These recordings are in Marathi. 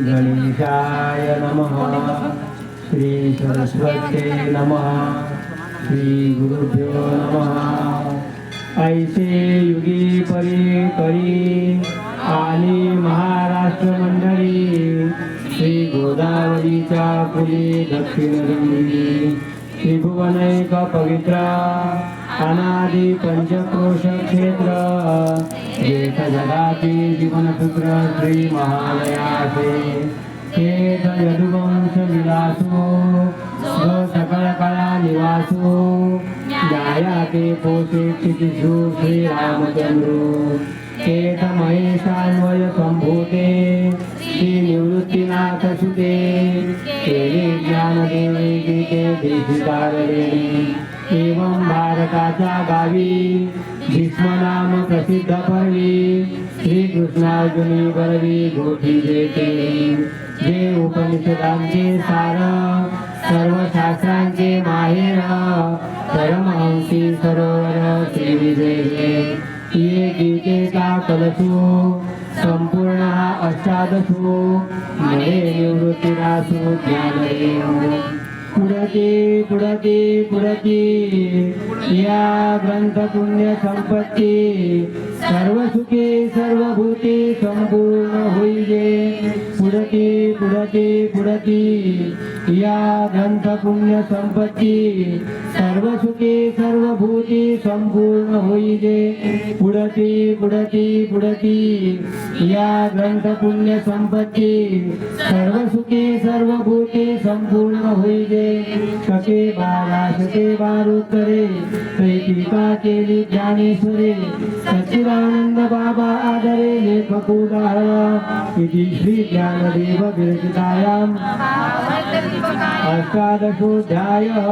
गणेशाय नमः। श्री सरस्वते नमः। श्री गुरुभ्यो नमः। ऐसे युगी परी परी आणि महाराष्ट्र मंडळी श्री गोदावरीच्या फुली दक्षिण गंगी त्रिभुवनैक पवित्र अनादि पंचक्रोश क्षेत्र। जगाति जगाती जीवनपुत्र श्री महालयासे केत यदुवंश विलासो सकळ कला निवासो जाया ते पोषे क्षितिषु श्री रामचंद्र केत महेशान्वय संभूते श्री सुते केले ज्ञानदेवे गीते देशिकारणे एवं भारताच्या गावी भीष्म नाम प्रसिद्ध पर्वी श्रीकृष्णार्जुनी बरवी गोठी देते जे उपनिषदांचे सार सर्व शास्त्रांचे माहेर परमहंसी सरोवर श्री विजय ये गीतेचा कलशो संपूर्ण हा अष्टादशो. मळे निवृत्तीरासो ज्ञानदेव. पुढती पुढती पुढती या ग्रंथ पुण्य संपत्ती. सर्व सुखे सर्व भूते संपूर्ण होईजे पुढती पुढती पुढती या ग्रंथ पुण्य संपत्ती सर्व सुखे सर्व भूते संपूर्ण होईजे पुढती पुढती पुढती या ग्रंथ पुण्य संपत्ती सर्व सुखे सर्व भूते संपूर्ण होईजे शके बारा शके बारोत्तरे प्रेतिका केली ज्ञानेश्वरे. सच्चिदानंद बाबा आदरे हे उदाहरण इति श्री ज्ञानदेव विरचितायाम अष्टादशोऽध्यायः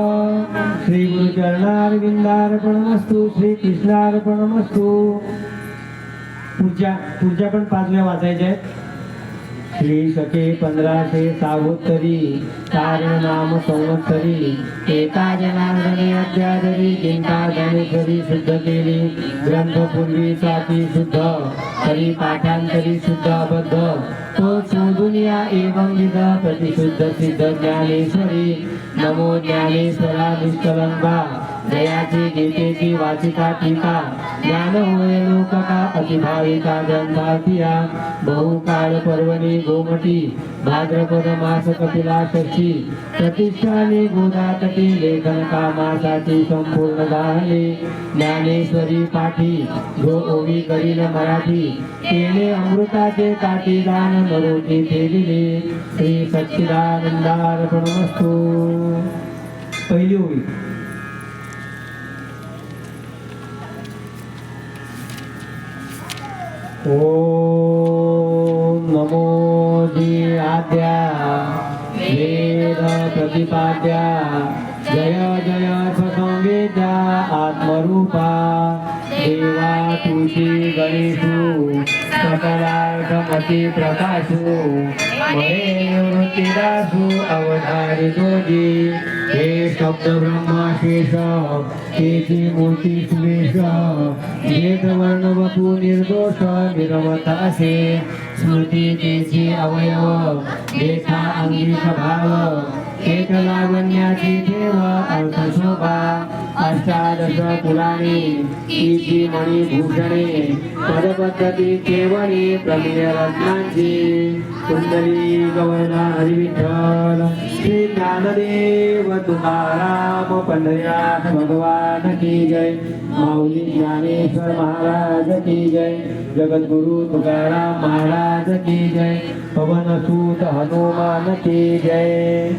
श्रीगुरुचरणारविन्दार्पणमस्तु श्रीकृष्णार्पणमस्तु पूजा पूजा पण पाच वेळा वाचायच्या आहेत. श्री शके पंधराशे सावोत्तरी कारण नाम संवत्सरी. एका जनार्दने अध्यादरी चिंता धनेश्वरी शुद्ध केली. ग्रंथ पूर्वी साठी शुद्ध तरी पाठांतरी शुद्ध अबद्ध तो शोधून एवं विध प्रतिशुद्ध सिद्ध ज्ञानेश्वरी. नमो ज्ञानेश्वरा निष्कलंबा जयाची गीतेची वाचिका टीका ज्ञान होय लोकका अतिभाविका ग्रंथातिया बहुकाळ पर्वणी गोमटी. भाद्रपद मास कपिला षष्टी प्रतिष्ठाने गोदातटी लेखन कामासाठी संपूर्ण दाहले ज्ञानेश्वरी पाठी. जो ओवी करील मराठी. केले अमृताचे काठी दान मरोटी दिले श्री सच्चिदानंदार्पणमस्तु. पहिली ओवी. ॐ नमो जी आद्या वेद प्रतिपाद्या जय जय स्वसंवेद्या आत्मरूपा देवा तुझी गणेशू सकलार्थमती प्रकाशू महे निवृत्तीदासू अवधारी जोगी हे शब्द ब्रह्माशेष तेची मूर्ती सुवेश वेद वर्ण वपू निर्दोष निरवत असे स्मृती तेची अवयव देथा अंगी भाव एक लावण्याची ठेव अर्थ शोभा अष्टादश पुराणे तिची मणिभूषणे. पदपद्धती केवळी प्रमेय रत्नांची. कुंडली गवळना हरिविठ्ठल. श्री ज्ञानदेव तुकाराम पंढऱ्यात भगवान की जय. माऊली ज्ञानेश्वर महाराज की जय. जगद्गुरु तुकाराम महाराज की जय. पवन सूत हनुमान की जय.